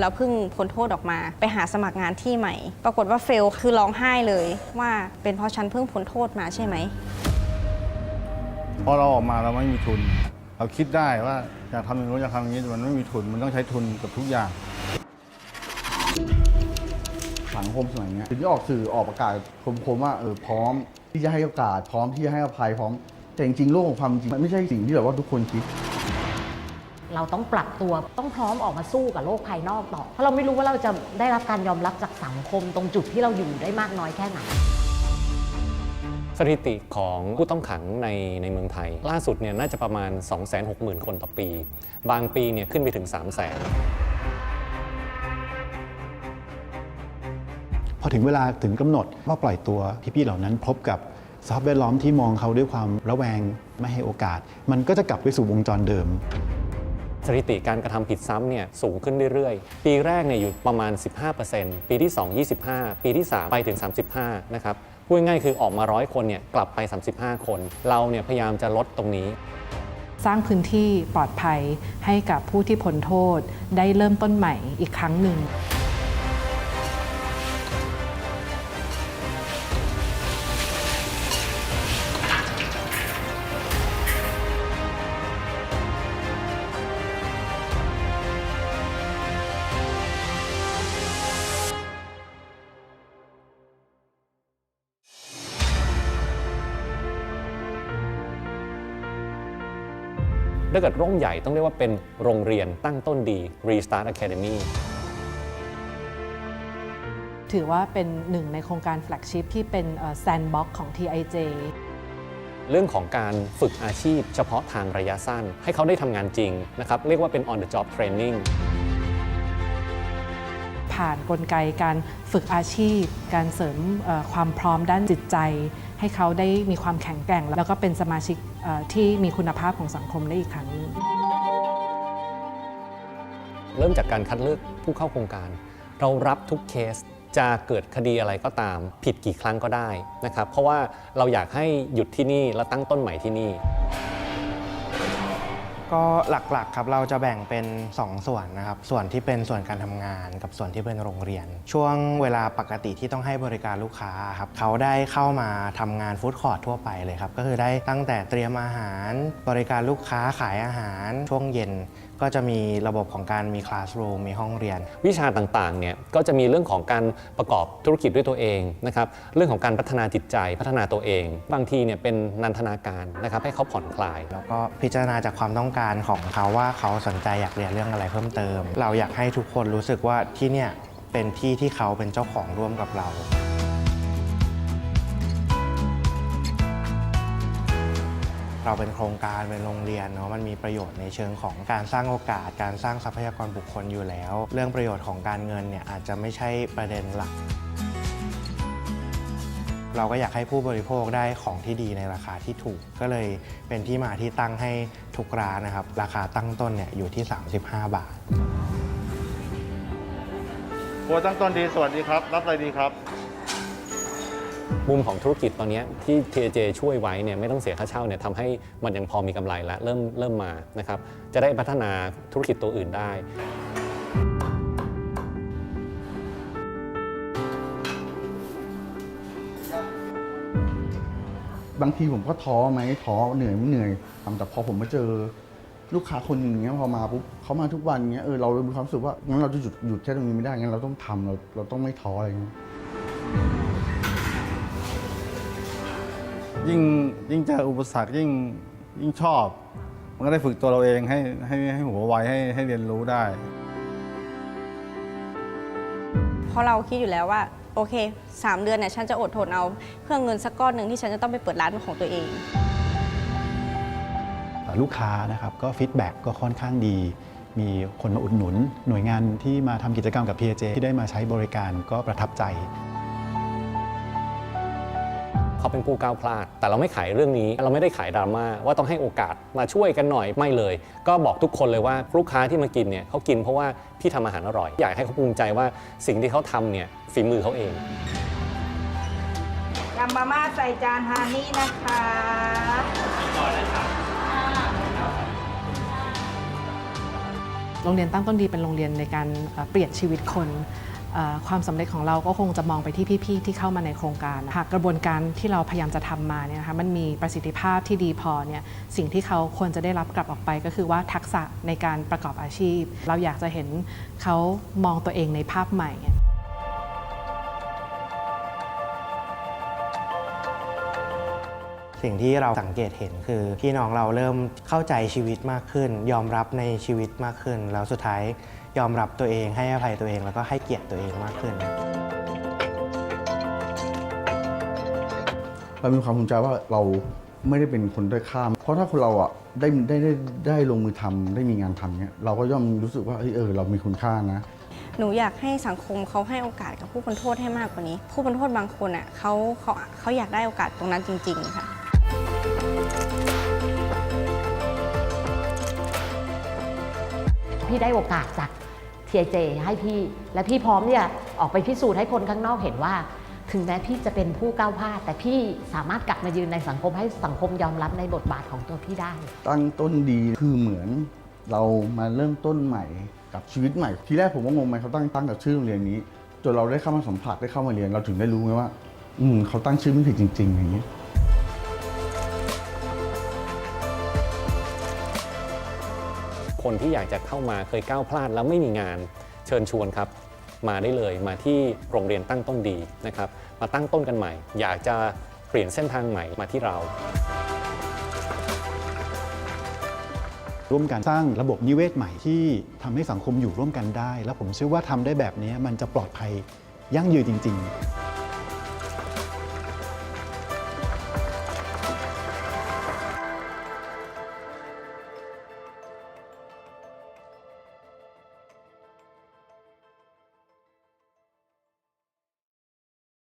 แล้วเพิ่งพ้นโทษออกมา ไปหาสมัครงานที่ใหม่ ปรากฏว่าเฟลคือร้องไห้เลยว่าเป็นเพราะฉันเพิ่งพ้นโทษมาใช่ไหมพอเราออกมาเราไม่มีทุน เราคิดได้ว่าอยากทำอย่างนู้นอยากทำอย่างนี้แต่มันไม่มีทุนมันต้องใช้ทุนกับทุกอย่างสังคมสมัยเนี้ยถึงที่ออกสื่อออกประกาศคมๆว่าเออพร้อมที่จะให้โอกาสพร้อมที่จะให้อภัยพร้อม แต่จริงๆโลกของความจริงมันไม่ใช่สิ่งที่แบบว่าทุกคนคิด เราต้องปรับตัวต้องพร้อมออกมาสู้กับโลกภายนอกต่อ เพราะเราไม่รู้ว่าเราจะได้รับการยอมรับจากสังคมตรงจุดที่เราอยู่ได้มากน้อยแค่ไหน สถิติของผู้ต้องขังในในเมืองไทย ล่าสุดเนี่ยน่าจะประมาณ 260,000 คนต่อปี บางปีเนี่ยขึ้นไปถึง 300,000พอถึงเวลาถึงกำหนดว่าปล่อยตัวพี่ๆเหล่านั้น พบกับสภาพแวดล้อมที่มองเขาด้วยความระแวงไม่ให้โอกาส มันก็จะกลับไปสู่วงจรเดิม สถิติการกระทำผิดซ้ำเนี่ยสูงขึ้นเรื่อยๆ ปีแรกเนี่ยอยู่ประมาณ 15%ปีที่ 2 25 ปีที่ 3 ไปถึง 35 นะครับพูดง่ายๆคือออกมาร้อยคนเนี่ยกลับไป 35 คน เราเนี่ยพยายามจะลดตรงนี้ สร้างพื้นที่ปลอดภัยให้กับผู้ที่พ้นโทษได้เริ่มต้นใหม่อีกครั้งหนึ่ง ถ้าเกิดร่มใหญ่ต้องเรียกว่าเป็นโรงเรียนตั้งต้นดี Restart Academy ถือว่าเป็นหนึ่งในโครงการแฟลกชิพที่เป็นแซนด์บ็อกของ TIJ เรื่องของการฝึกอาชีพเฉพาะทางระยะสั้น ให้เขาได้ทำงานจริงนะครับเรียกว่าเป็น on the job training ผ่านกลไกการฝึกอาชีพ การเสริมเอ่อความพร้อมด้านจิตใจ ให้เขาได้มีความแข็งแกร่ง แล้วก็เป็นสมาชิกเอ่อ ที่มีคุณภาพของสังคมได้อีกครั้งนึงเริ่มจากการคัดเลือกผู้เข้าโครงการ เรารับทุกเคสจะเกิดคดีอะไรก็ตาม ผิดกี่ครั้งก็ได้นะครับ เพราะว่าเราอยากให้หยุดที่นี่แล้วตั้งต้นใหม่ที่นี่ ก็หลักๆครับเราจะแบ่งเป็น 2 ส่วนนะครับ ส่วนที่เป็นส่วนการทำงานกับส่วนที่เป็นโรงเรียน ช่วงเวลาปกติที่ต้องให้บริการลูกค้าครับเขาได้เข้ามาทำงานฟู้ดคอร์ททั่วไปเลยครับ ก็คือได้ตั้งแต่เตรียมอาหาร บริการลูกค้าขายอาหาร ช่วงเย็น ก็จะมีระบบของการมีคลาสรูมมีห้องเรียน วิชาต่างๆเนี่ยก็จะมีเรื่องของการประกอบธุรกิจด้วยตัวเองนะครับเรื่องของการพัฒนาจิตใจพัฒนาตัวเอง บางทีเนี่ยเป็นนันทนาการนะครับให้เขาผ่อนคลาย แล้วก็พิจารณาจากความต้องการของเขาว่าเขาสนใจอยากเรียนเรื่องอะไรเพิ่มเติม เราอยากให้ทุกคนรู้สึกว่าที่เนี่ยเป็นที่ที่เขาเป็นเจ้าของร่วมกับเรา เราเป็นโครงการเป็นโรงเรียนเนาะมันมีประโยชน์ในเชิงของการสร้างโอกาส การสร้างทรัพยากรบุคคลอยู่แล้ว เรื่องประโยชน์ของการเงินเนี่ยอาจจะไม่ใช่ประเด็นหลัก เราก็อยากให้ผู้บริโภคได้ของที่ดีในราคาที่ถูก ก็เลยเป็นที่มาที่ตั้งให้ทุกร้านนะครับ ราคาตั้งต้นเนี่ยอยู่ที่ 35 บาทครัวตั้งต้นดีสวัสดีครับ รับอะไรดีครับ มุมของธุรกิจตอนนี้ที่ TAJ ช่วยไว้เนี่ยไม่ต้องเสียค่าเช่าเนี่ยทำให้มันยังพอมีกำไรแล้วเริ่มเริ่มมานะครับจะได้พัฒนาธุรกิจตัวอื่นได้บางทีผมก็ท้อไหมท้อเหนื่อยไม่เหนื่อยแต่พอผมมาเจอลูกค้าคนหนึ่งเงี้ยพอมาปุ๊บเขามาทุกวันเงี้ยเออเรามีความรู้สึกว่างั้นเราจะหยุดหยุดแค่ตรงนี้ไม่ได้งั้นเราต้องทำเราเราต้องไม่ท้ออะไรเงี้ย ยิ่งยิ่งเจออุปสรรคยิ่งยิ่งชอบ มันก็ได้ฝึกตัวเราเองให้ให้ให้หัวไวให้ให้เรียนรู้ได้ เพราะเราคิดอยู่แล้วว่า โอเค 3 เดือนเนี่ยฉันจะอดทนเอา เพื่อเงินสักก้อนหนึ่งที่ฉันจะต้องไปเปิดร้านเป็นของตัวเอง ลูกค้านะครับก็ฟีดแบ็กก็ค่อนข้างดี มีคนมาอุดหนุน หน่วยงานที่มาทำกิจกรรมกับ PAJ ที่ได้มาใช้บริการก็ประทับใจ เขาเป็นผู้ก้าวพลาด แต่เราไม่ขายเรื่องนี้ เราไม่ได้ขายดราม่าว่าต้องให้โอกาสมาช่วยกันหน่อยไม่เลย ก็บอกทุกคนเลยว่าลูกค้าที่มากินเนี่ยเขากินเพราะว่าพี่ทำอาหารอร่อย อยากให้เขาภูมิใจว่าสิ่งที่เขาทำเนี่ยฝีมือเขาเองยำมาม่าใส่จานฮานี่นะคะโรงเรียนตั้งต้นดีเป็นโรงเรียนในการเอ่อเปลี่ยนชีวิตคนเอ่อ ความสำเร็จของเราก็คงจะมองไปที่พี่ๆที่เข้ามาในโครงการหากกระบวนการที่เราพยายามจะทำมาเนี่ยนะคะมันมีประสิทธิภาพที่ดีพอเนี่ยสิ่งที่เขาควรจะได้รับกลับออกไป ก็คือว่าทักษะในการประกอบอาชีพ เราอยากจะเห็นเขามองตัวเองในภาพใหม่สิ่งที่เราสังเกตเห็นคือ พี่น้องเราเริ่มเข้าใจชีวิตมากขึ้น ยอมรับในชีวิตมากขึ้น แล้วสุดท้าย ยอมรับตัวเองให้อภัยตัวเอง แล้วก็ให้เกียรติตัวเองมากขึ้นเรามีความภูมิใจว่าเราไม่ได้เป็นคนด้อยค่าเพราะถ้าคนเราอะได้ได้ได้ได้ลงมือทำได้มีงานทำเนี้ยเราก็ย่อมรู้สึกว่าเฮ้ยเออเรามีคุณค่านะ หนูอยากให้สังคมเขาให้โอกาสกับผู้พ้นโทษให้มากกว่านี้ ผู้พ้นโทษบางคนอะเขาเขาเขาอยากได้โอกาสตรงนั้นจริง ๆ ค่ะ พี่ได้โอกาสจาก TIJ ให้พี่ และพี่พร้อมเนี่ยออกไปพิสูจน์ให้คนข้างนอกเห็นว่า ถึงแม้พี่จะเป็นผู้ก้าวพลาด แต่พี่สามารถกลับมายืนในสังคมให้สังคมยอมรับในบทบาทของตัวพี่ได้ ตั้งต้นดีคือเหมือนเรามาเริ่มต้นใหม่กับชีวิตใหม่ ทีแรกผมก็งงไหมเขาตั้งตั้งกับชื่อโรงเรียนนี้จนเราได้เข้ามาสัมผัสได้เข้ามาเรียนเราถึงได้รู้ไงว่า อืมเขาตั้งชื่อไม่ผิดจริง ๆ อย่างนี้ คนที่อยากจะเข้ามาเคยก้าวพลาดแล้วไม่มีงาน เชิญชวนครับ มาได้เลยมาที่โรงเรียนตั้งต้นดีนะครับ มาตั้งต้นกันใหม่ อยากจะเปลี่ยนเส้นทางใหม่มาที่เรา ร่วมกันสร้างระบบนิเวศใหม่ที่ทำให้สังคมอยู่ร่วมกันได้ แล้วผมเชื่อว่าทำได้แบบนี้มันจะปลอดภัยยั่งยืนจริง ๆ